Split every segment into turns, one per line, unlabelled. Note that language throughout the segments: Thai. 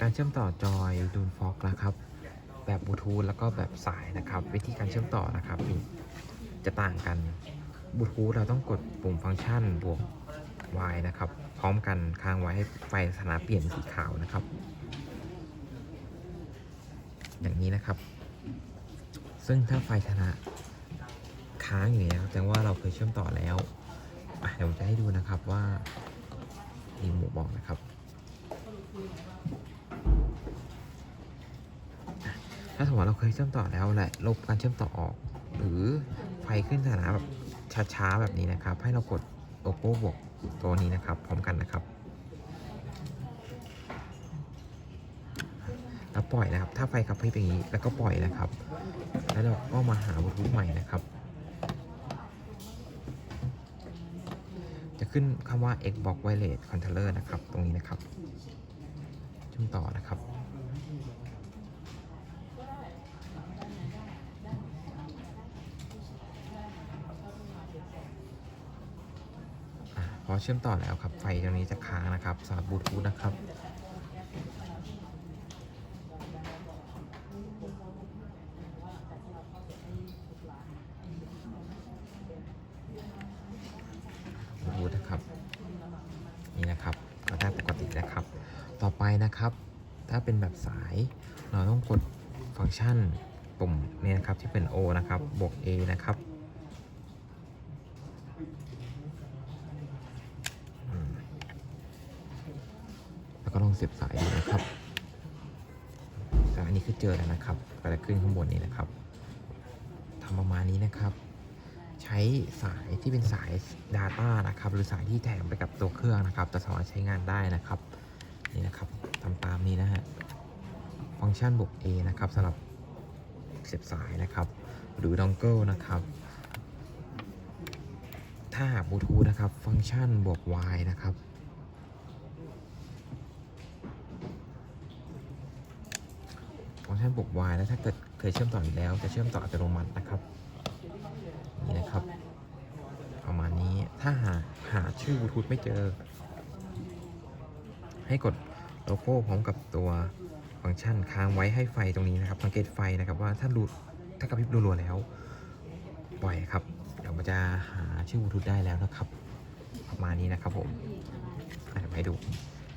การเชื่อมต่อจอยดูนฟ็อกนะครับ แบบบลูทูธแล้วก็แบบสายนะครับ วิธีการเชื่อมต่อนะครับนี่จะต่างกันบลูทูธเราต้องกดปุ่มฟังก์ชันบวก Y นะครับ พร้อมกันค้างไว้ให้ไฟสถานะเปลี่ยนสีขาวนะครับ อย่างนี้นะครับ ซึ่งถ้าไฟสถานะค้างอย่างนี้ยแสดงว่าเราเคยเชื่อมต่อแล้วเดี๋ยวผมจะให้ดูนะครับว่ารีโมทบอกนะครับ ถ้าสมมติเราเคยเชื่อมต่อแล้วแหละลบการเชื่อมต่อออก หรือไฟขึ้นสถานะแบบช้าๆแบบนี้นะครับ ให้เรากดโลโก้บวกตัวนี้นะครับ พร้อมกันนะครับ แล้วปล่อยนะครับ ถ้าไฟกระพริบอย่างนี้แล้วก็ปล่อยนะครับ แล้วเราก็มาหาบลูทูธใหม่นะครับ จะขึ้นคำว่า Xbox Wireless Controller นะครับ ตรงนี้นะครับเชื่อมต่อนะครับ พอเชื่อมต่อแล้วครับ ไฟตรงนี้จะค้างนะครับสำหรับบลูทูธนะครับบลูทูธนะครับ นี่นะครับก็ได้ปกตินะครับ ต่อไปนะครับ ถ้าเป็นแบบสาย เราต้องกดฟังก์ชันปุ่มนี้นะครับที่เป็น O นะครับ บวก A นะครับอืมแล้วก็ลอง เสียบสายดูนะครับแต่อันนี้คือเจอแล้วนะครับก็จะขึ้นข้างบนนี้นะครับทำประมาณนี้นะครับ ใช้สายที่เป็นสาย Data นะครับ หรือสายที่แถมไปกับตัวเครื่องนะครับจะสามารถใช้งานได้นะครับ นี่นะครับทำตามนี้นะฮะฟังก์ชันบวก A นะครับสำหรับเสียบสายนะครับ หรือดองเกิลนะครับ ถ้าบลูทูธนะครับ ฟังก์ชันบวก Y นะครับ ฟังก์ชันบวก Y แล้วถ้าเกิดเคยเชื่อมต่ออยู่แล้ว จะเชื่อมต่ออัตโนมัตินะครับ นี่นะครับ ประมาณนี้ถ้าหาหาชื่อบลูทูธไม่เจอ ให้กดโลโก้พร้อมกับตัวฟังก์ชันค้างไว้ให้ไฟตรงนี้นะครับสังเกตไฟนะครับว่าถ้ารูดถ้ากระพริบรัวๆแล้ว ปล่อยครับ เดี๋ยวมันจะหาชื่อบลูทูธได้แล้วนะครับ ประมาณนี้นะครับผมเดี๋ยวให้ดู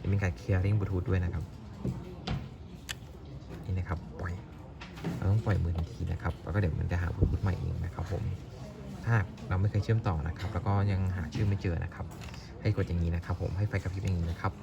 จะมีการเคลียร์ริงบลูทูธด้วยนะครับ นี่นะครับ ปล่อย เราต้องป ล่อยมือทันทีนะครับแล้วก็เดี๋ยวมันจะหาบลูทูธใหม่เองนะครับผมถ้าเราไม่เคยเชื่อมต่อนะครับ แล้วก็ยังหาชื่อไม่เจอนะครับ ให้กดอย่างนี้นะครับ ผมให้ไฟกระพริบอย่างนี้นะครับ